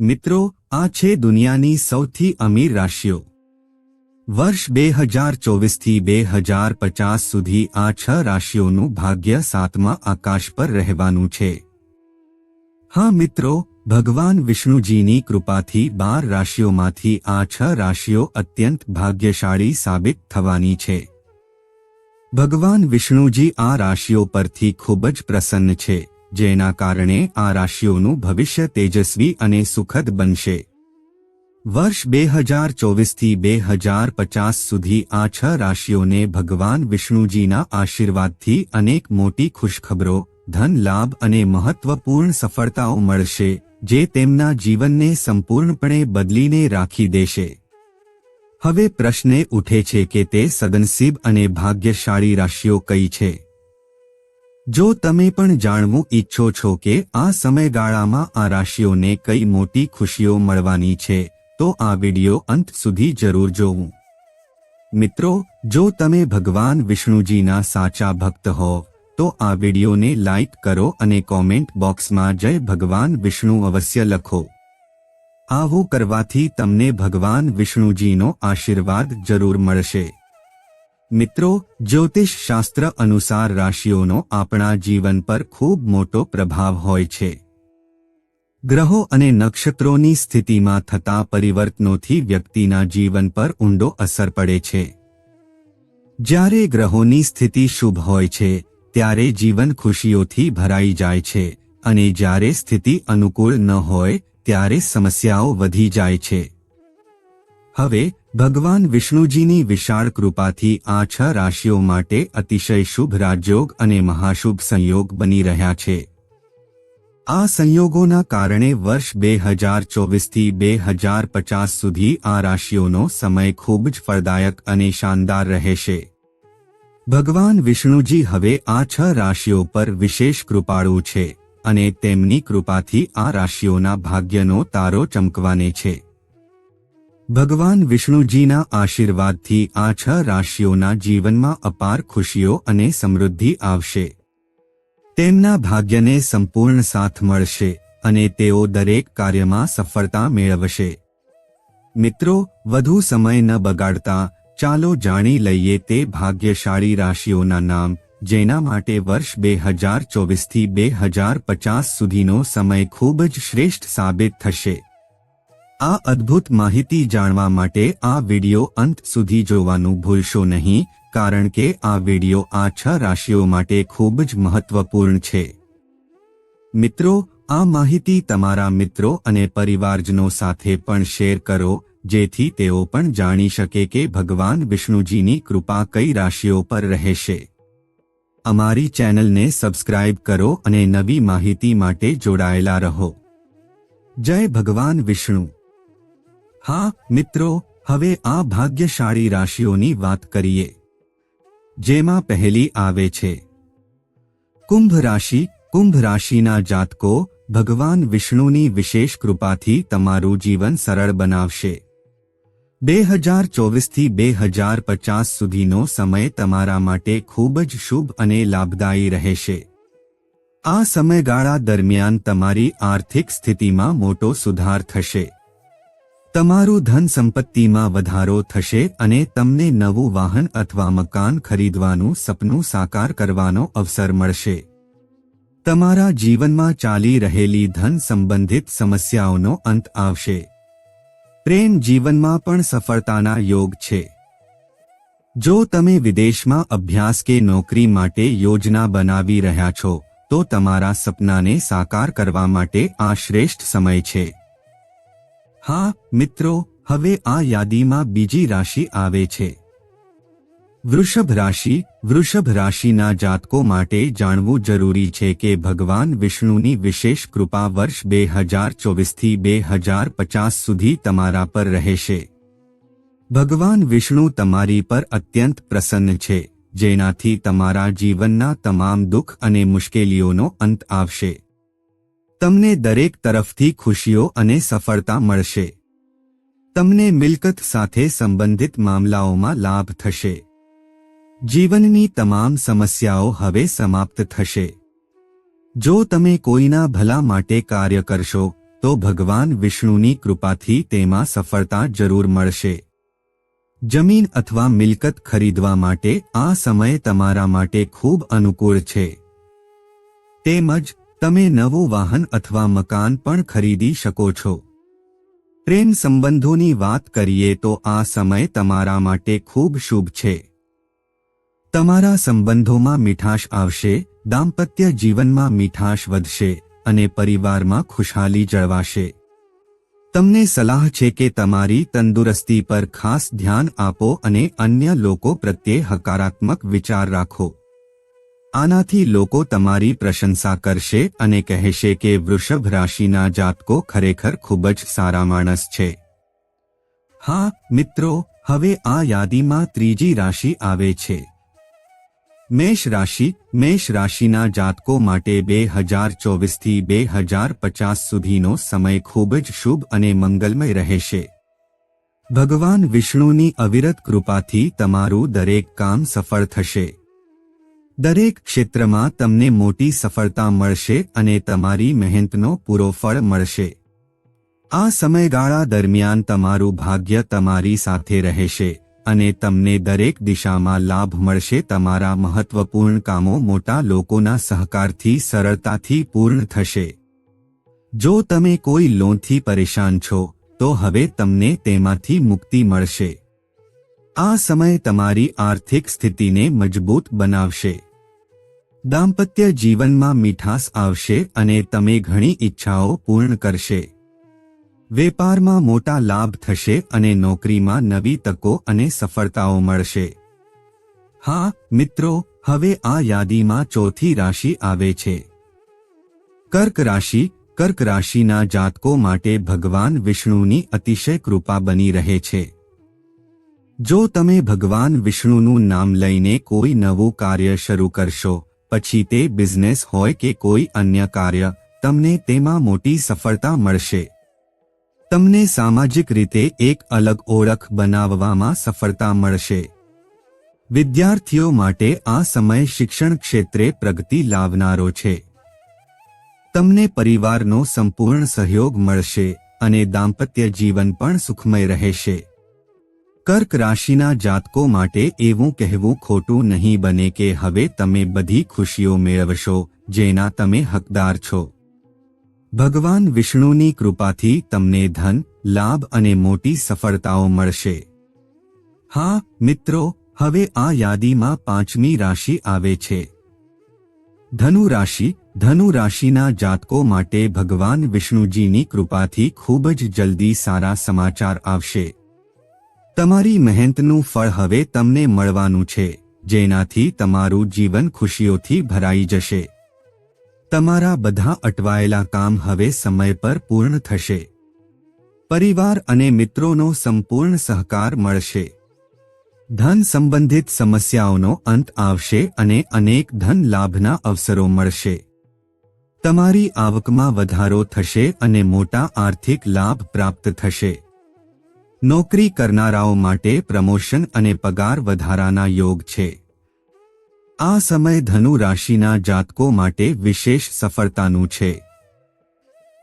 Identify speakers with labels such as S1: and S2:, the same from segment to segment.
S1: મિત્રો, આ છે દુનિયાની સૌથી અમીર રાશિઓ. વર્ષ બે હજાર ચોવીસથી બે હજાર પચાસ સુધી આ છ રાશિઓનું ભાગ્ય સાતમા આકાશ પર રહેવાનું છે. હા મિત્રો, ભગવાન વિષ્ણુજીની કૃપાથી બાર રાશિઓમાંથી આ છ રાશિઓ અત્યંત ભાગ્યશાળી સાબિત થવાની છે. ભગવાન વિષ્ણુજી આ રાશિઓ પરથી ખૂબ જ પ્રસન્ન છે. જેના કારણે આ રાશિઓનું ભવિષ્ય તેજસ્વી અને સુખદ બનશે. વર્ષ બે હજાર ચોવીસથી બે હજાર પચાસ સુધી આ છ રાશિઓને ભગવાન વિષ્ણુજીના આશીર્વાદથી અનેક મોટી ખુશખબરો, ધન લાભ અને મહત્વપૂર્ણ સફળતાઓ મળશે, જે તેમના જીવનને સંપૂર્ણપણે બદલીને રાખી દેશે. હવે પ્રશ્ને ઉઠે છે કે તે સદનસીબ અને ભાગ્યશાળી રાશિઓ કઈ છે? જો તમે પણ જાણવું ઈચ્છો છો કે આ સમયગાળામાં આ રાશિઓને કઈ મોટી ખુશીઓ મળવાની છે, તો આ વિડિયો અંત સુધી જરૂર જોવું. મિત્રો, જો તમે ભગવાન વિષ્ણુજીના સાચા ભક્ત હો, તો આ વિડિયોને લાઇક કરો અને કોમેન્ટ બોક્સમાં જય ભગવાન વિષ્ણુ અવશ્ય લખો. આવું કરવાથી તમને ભગવાન વિષ્ણુજીનો આશીર્વાદ જરૂર મળશે. મિત્રો, જ્યોતિષ શાસ્ત્ર અનુસાર રાશિઓનો આપણા જીવન પર ખૂબ મોટો પ્રભાવ હોય છે. ગ્રહો અને નક્ષત્રોની સ્થિતિમાં થતા પરિવર્તનોથી વ્યક્તિના જીવન પર ઊંડો અસર પડે છે. જ્યારે ગ્રહોની સ્થિતિ શુભ હોય છે, ત્યારે જીવન ખુશીઓથી ભરાઈ જાય છે અને જ્યારે સ્થિતિ અનુકૂળ ન હોય, ત્યારે સમસ્યાઓ વધી જાય છે. હવે ભગવાન વિષ્ણુજીની વિશાળ કૃપાથી આ છ રાશિઓ માટે અતિશય શુભ રાજયોગ અને મહાશુભ સંયોગ બની રહ્યા છે. આ સંયોગોના કારણે વર્ષ બે હજાર ચોવીસથી બે હજાર પચાસ સુધી આ રાશિઓનો સમય ખૂબ જ ફળદાયક અને શાનદાર રહેશે. ભગવાન વિષ્ણુજી હવે આ છ રાશિઓ પર વિશેષ કૃપાળુ છે અને તેમની કૃપાથી આ રાશિઓના ભાગ્યનો તારો ચમકવાને છે. ભગવાન વિષ્ણુજીના આશીર્વાદથી આ છ રાશિઓના જીવનમાં અપાર ખુશીઓ અને સમૃદ્ધિ આવશે. તેમના ભાગ્યને સંપૂર્ણ સાથ મળશે અને તેઓ દરેક કાર્યમાં સફળતા મેળવશે. મિત્રો, વધુ સમય ન બગાડતા ચાલો જાણી લઈએ તે ભાગ્યશાળી રાશિઓના નામ, જેના માટે વર્ષ બે હજાર ચોવીસથી બે હજાર પચાસ સુધીનો સમય ખૂબ જ શ્રેષ્ઠ સાબિત થશે. આ અદ્ભુત માહિતી જાણવા માટે આ વિડિયો અંત સુધી જોવાનું ભૂલશો નહીં, કારણ કે આ વિડિયો આ છ રાશિઓ માટે ખૂબ જ મહત્વપૂર્ણ છે. મિત્રો, આ માહિતી તમારા મિત્રો અને પરિવારજનો સાથે પણ શેર કરો, જેથી તેઓ પણ જાણી શકે કે ભગવાન વિષ્ણુજીની કૃપા કઈ રાશિઓ પર રહેશે. અમારી ચેનલને સબસ્ક્રાઇબ કરો અને નવી માહિતી માટે જોડાયેલા રહો. જય ભગવાન વિષ્ણુ. હા, મિત્રો, હવે આ ભાગ્યશાળી રાશિઓની વાત કરીએ, જેમાં પહેલી આવે છે. કુંભ રાશિ, કુંભ રાશિના જાતકો, ભગવાન વિષ્ણુની વિશેષ કૃપાથી તમારું જીવન સરળ બનાવશે. બે હજાર ચોવીસથી બે હજાર પચાસ સુધીનો સમય તમારા માટે ખૂબ જ શુભ અને લાભદાયી રહેશે. આ સમયગાળા દરમિયાન તમારી આર્થિક સ્થિતિમાં મોટો સુધાર થશે. તમારું ધન સંપત્તિમાં વધારો થશે અને તમને નવું વાહન અથવા મકાન ખરીદવાનું સપનું સાકાર કરવાનો અવસર મળશે. તમારા જીવનમાં ચાલી રહેલી ધન સંબંધિત સમસ્યાઓનો અંત આવશે. પ્રેમ જીવનમાં પણ સફળતાના યોગ છે. જો તમે વિદેશમાં અભ્યાસ કે નોકરી માટે યોજના બનાવી રહ્યા છો, તો તમારા સપનાને સાકાર કરવા માટે આ શ્રેષ્ઠ સમય છે. હા, મિત્રો, હવે આ યાદીમાં બીજી રાશિ આવે છે. વૃષભ રાશિ, વૃષભ રાશિના જાતકો માટે જાણવું જરૂરી છે કે ભગવાન વિષ્ણુની વિશેષ કૃપા વર્ષ બે હજાર ચોવીસથી બે હજાર પચાસ સુધી તમારા પર રહેશે. ભગવાન વિષ્ણુ તમારી પર અત્યંત પ્રસન્ન છે, જેનાથી તમારા જીવનના તમામ દુઃખ અને મુશ્કેલીઓનો અંત આવશે. તમને દરેક તરફથી ખુશીઓ અને સફળતા મળશે. તમને મિલકત સાથે સંબંધિત મામલાઓમાં લાભ થશે. જીવનની તમામ સમસ્યાઓ હવે સમાપ્ત થશે. જો તમે કોઈના ભલા માટે કાર્ય કરશો, તો ભગવાન વિષ્ણુની કૃપાથી તેમાં સફળતા જરૂર મળશે. જમીન અથવા મિલકત ખરીદવા માટે આ સમય તમારા માટે ખૂબ અનુકૂળ છે. તેમજ તમે નવું વાહન અથવા મકાન પણ ખરીદી શકો છો. પ્રેમ સંબંધોની વાત કરીએ તો આ સમય તમારા માટે ખૂબ શુભ છે. તમારા સંબંધોમાં મીઠાશ આવશે, દાંપત્ય જીવનમાં મીઠાશ વધશે અને પરિવારમાં ખુશહાલી જળવાશે. તમને સલાહ છે કે તમારી તંદુરસ્તી પર ખાસ ધ્યાન આપો અને અન્ય લોકો પ્રત્યે હકારાત્મક વિચાર રાખો. આનાથી લોકો તમારી પ્રશંસા કરશે અને કહેશે કે વૃષભ રાશિના જાતકો ખરેખર ખૂબ જ સારા માણસ છે. હા, મિત્રો, હવે આ યાદીમાં ત્રીજી રાશિ આવે છે. મેષ રાશિ, મેષ રાશિના જાતકો માટે બે હજાર ચોવીસથી બે હજાર પચાસ સુધીનો સમય ખૂબ જ શુભ અને મંગલમય રહેશે. ભગવાન વિષ્ણુની અવિરત કૃપાથી તમારું દરેક કામ સફળ થશે. દરેક ક્ષેત્રમાં તમને મોટી સફળતા મળશે અને તમારી મહેનતનો પૂરો ફળ મળશે. આ સમયગાળા દરમિયાન તમારું ભાગ્ય તમારી સાથે રહેશે અને તમને દરેક દિશામાં લાભ મળશે. તમારા મહત્વપૂર્ણ કામો મોટા લોકોના સહકારથી, સરળતાથી પૂર્ણ થશે. જો તમે કોઈ લોનથી પરેશાન છો, તો હવે તમને તેમાંથી મુક્તિ મળશે. આ સમય તમારી આર્થિક સ્થિતિને મજબૂત બનાવશે. દાંપત્ય જીવનમાં મીઠાસ આવશે અને તમે ઘણી ઈચ્છાઓ પૂર્ણ કરશે. વેપારમાં મોટા લાભ થશે અને નોકરીમાં નવી તકો અને સફળતાઓ મળશે. હા, મિત્રો, હવે આ યાદીમાં ચોથી રાશિ આવે છે. કર્ક રાશિ, કર્ક રાશિના જાતકો માટે ભગવાન વિષ્ણુની અતિશય કૃપા બની રહે છે. જો તમે ભગવાન વિષ્ણુનું નામ લઈને કોઈ નવું કાર્ય શરૂ કરશો પછી તે બિઝનેસ હોય કે કોઈ અન્ય કાર્ય, તમને તેમાં મોટી સફળતા મળશે. તમને સામાજિક રીતે એક અલગ ઓળખ બનાવવામાં સફળતા મળશે. વિદ્યાર્થીઓ માટે આ સમય શિક્ષણ ક્ષેત્રે પ્રગતિ લાવનારો છે. તમને પરિવારનો સંપૂર્ણ સહયોગ મળશે અને દાંપત્ય જીવન પણ સુખમય રહેશે. કર્ક રાશિના જાતકો માટે એવું કહેવું ખોટું નહીં બને કે હવે તમે બધી ખુશીઓ મેળવશો, જેના તમે હકદાર છો. ભગવાન વિષ્ણુની કૃપાથી તમને ધન, લાભ અને મોટી સફળતાઓ મળશે. હા, મિત્રો, હવે આ યાદીમાં પાંચમી રાશિ આવે છે. ધનુ રાશિ, ધનુ રાશિના જાતકો માટે ભગવાન વિષ્ણુજીની કૃપાથી ખૂબ જ જલ્દી સારા સમાચાર આવશે. તમારી મહેનતનું ફળ હવે તમને મળવાનું છે, જેનાથી તમારું જીવન ખુશીઓથી ભરાઈ જશે. તમારા બધા અટવાયેલા કામ હવે સમય પર પૂર્ણ થશે. પરિવાર અને મિત્રોનો સંપૂર્ણ સહકાર મળશે. ધન સંબંધિત સમસ્યાઓનો અંત આવશે અને અનેક ધન લાભના અવસરો મળશે. તમારી આવકમાં વધારો થશે અને મોટા આર્થિક લાભ પ્રાપ્ત થશે. નોકરી કરનારાઓ માટે પ્રમોશન અને પગાર વધારાના યોગ છે. આ સમય ધનુ રાશિના જાતકો માટે વિશેષ સફળતાનું છે.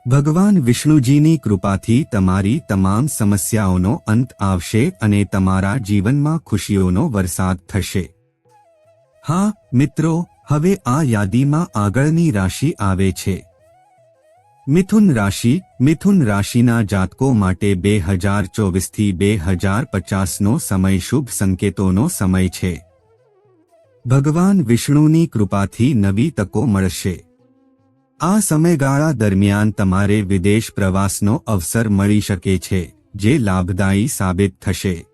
S1: ભગવાન વિષ્ણુજીની કૃપાથી તમારી તમામ સમસ્યાઓનો અંત આવશે અને તમારા જીવનમાં ખુશીઓનો વરસાદ થશે. હા, મિત્રો, હવે આ યાદીમાં આગળની રાશિ આવે છે. મિથુન રાશિ, મિથુન રાશિના જાતકો માટે બે હજાર ચોવીસથી બે હજાર પચાસનો સમય શુભ સંકેતોનો સમય છે. ભગવાન વિષ્ણુની કૃપાથી નવી તકો મળશે. આ સમયગાળા દરમિયાન તમારે વિદેશ પ્રવાસનો અવસર મળી શકે છે, જે લાભદાયી સાબિત થશે.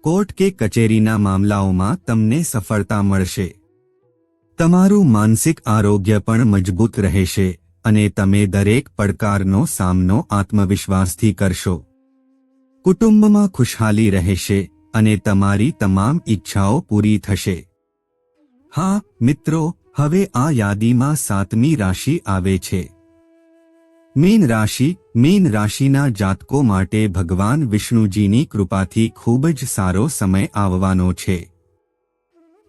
S1: કોર્ટ કે કચેરીના મામલાઓમાં તમને સફળતા મળશે. તમારું માનસિક આરોગ્ય પણ મજબૂત રહેશે. અને તમે દરેક પડકારનો સામનો આત્મવિશ્વાસથી કરશો. કુટુંબમાં ખુશહાલી રહેશે અને તમારી તમામ ઈચ્છાઓ પૂરી થશે. હા, મિત્રો, હવે આ યાદીમાં સાતમી રાશિ આવે છે. મીન રાશિ, મીન રાશિના જાતકો માટે ભગવાન વિષ્ણુજીની કૃપાથી ખૂબ જ સારો સમય આવવાનો છે.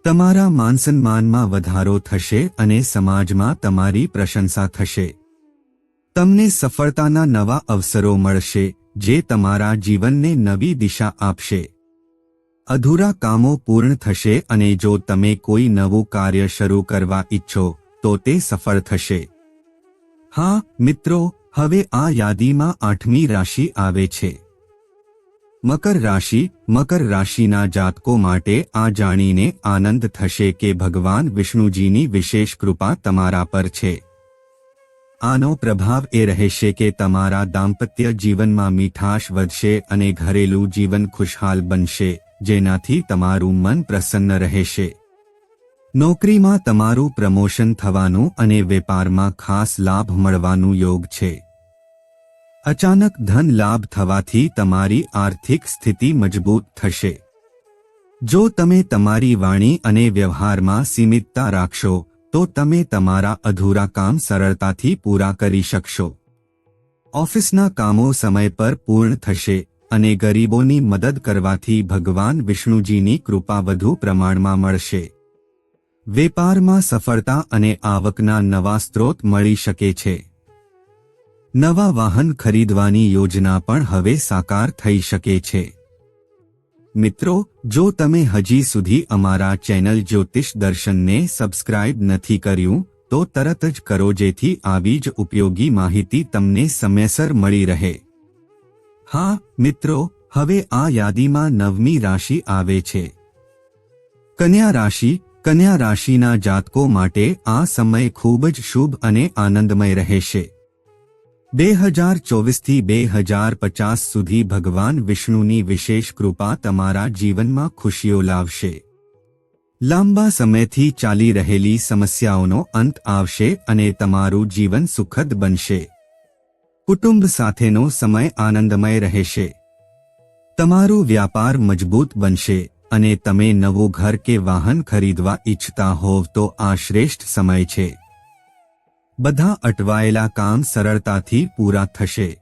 S1: તમારા માનસન્માનમાં વધારો થશે અને સમાજમાં તમારી પ્રશંસા થશે. તમને સફળતાના નવા અવસરો મળશે, જે તમારા જીવનને નવી દિશા આપશે. અધૂરા કામો પૂર્ણ થશે અને જો તમે કોઈ નવું કાર્ય શરૂ કરવા ઈચ્છો, તો તે સફળ થશે. હા, મિત્રો, હવે આ યાદીમાં આઠમી રાશિ આવે છે. મકર રાશિ, મકર રાશિના જાતકો માટે આ જાણીને આનંદ થશે કે ભગવાન વિષ્ણુજીની વિશેષ કૃપા તમારા પર છે. આનો પ્રભાવ એ રહેશે કે તમારા દાંપત્ય જીવનમાં મીઠાશ વધશે અને ઘરેલું જીવન ખુશહાલ બનશે, જેનાથી તમારું મન પ્રસન્ન રહેશે. નોકરીમાં તમારું પ્રમોશન થવાનું અને વેપારમાં ખાસ લાભ મળવાનું યોગ છે. અચાનક ધન લાભ થવાથી તમારી આર્થિક સ્થિતિ મજબૂત થશે. જો તમે તમારી વાણી અને વ્યવહારમાં સીમિતતા રાખશો, તો તમે તમારા અધૂરા કામ સરળતાથી પૂરા કરી શકશો. ઓફિસના કામો સમય પર પૂર્ણ થશે અને ગરીબોની મદદ કરવાથી ભગવાન વિષ્ણુજીની કૃપા વધુ પ્રમાણમાં મળશે. વેપારમાં સફળતા અને આવકના નવા સ્ત્રોત મળી શકે છે. નવા વાહન ખરીદવાની યોજના પણ હવે સાકાર થઈ શકે છે. મિત્રો, જો તમે હજી સુધી અમારા ચેનલ જ્યોતિષ દર્શનને સબસ્ક્રાઇબ નથી કર્યું, તો તરત જ કરો જેથી આવી જ ઉપયોગી માહિતી તમને સમયસર મળી રહે. હા, મિત્રો, હવે આ યાદીમાં નવમી રાશિ આવે છે. કન્યા રાશિ, કન્યા રાશિના જાતકો માટે આ સમય ખૂબ જ શુભ અને આનંદમય રહેશે. બે હજાર ચોવીસથી બે હજાર પચાસ સુધી ભગવાન વિષ્ણુની વિશેષ કૃપા તમારા જીવનમાં ખુશીઓ લાવશે. લાંબા સમયથી ચાલી રહેલી સમસ્યાઓનો અંત આવશે અને તમારું જીવન સુખદ બનશે. કુટુંબ સાથેનો સમય આનંદમય રહેશે. તમારું વ્યાપાર મજબૂત બનશે અને તમે નવું ઘર કે વાહન ખરીદવા ઈચ્છતા હોવ તો આ શ્રેષ્ઠ સમય છે. બધા અટવાયેલા કામ સરળતાથી પૂરા થશે.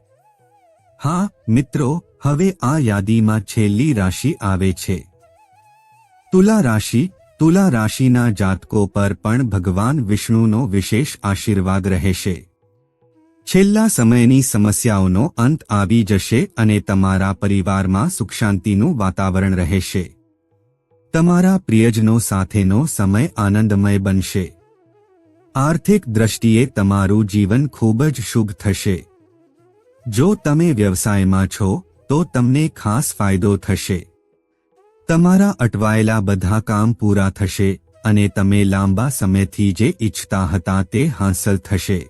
S1: હા, મિત્રો, હવે આ યાદીમાં છેલ્લી રાશિ આવે છે. તુલા રાશિ, તુલા રાશિના જાતકો પર પણ ભગવાન વિષ્ણુનો વિશેષ આશીર્વાદ રહેશે. છેલ્લા સમયની સમસ્યાઓનો અંત આવી જશે અને તમારા પરિવારમાં સુખશાંતિનું વાતાવરણ રહેશે. તમારા પ્રિયજનો સાથેનો સમય આનંદમય બનશે. આર્થિક દ્રષ્ટિએ તમારું જીવન ખૂબ જ શુભ થશે. જો તમે વ્યવસાયમાં છો, તો તમને ખાસ ફાયદો થશે. તમારા અટવાયેલા બધા કામ પૂરા થશે અને તમે લાંબા સમયથી જે ઈચ્છતા હતા તે હાંસલ થશે.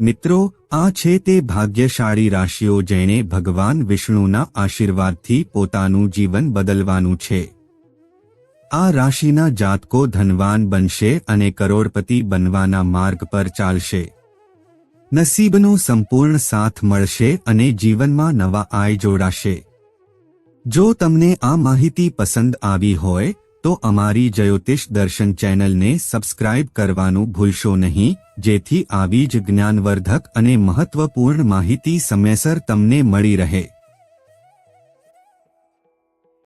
S1: મિત્રો, આ છે તે ભાગ્યશાળી રાશિઓ જેણે ભગવાન વિષ્ણુના આશીર્વાદથી પોતાનું જીવન બદલવાનું છે. આ રાશિના જાતકો ધનવાન બનશે અને કરોડપતિ બનવાના માર્ગ પર ચાલશે. નસીબનો સંપૂર્ણ સાથ મળશે અને જીવનમાં નવા આય જોડાશે. જો તમને આ માહિતી પસંદ આવી હોય, તો અમારી જ્યોતિષ દર્શન ચેનલને સબસ્ક્રાઇબ કરવાનું ભૂલશો નહીં, જેથી આવી જ જ્ઞાનવર્ધક અને મહત્વપૂર્ણ માહિતી સમયસર તમને મળી રહે.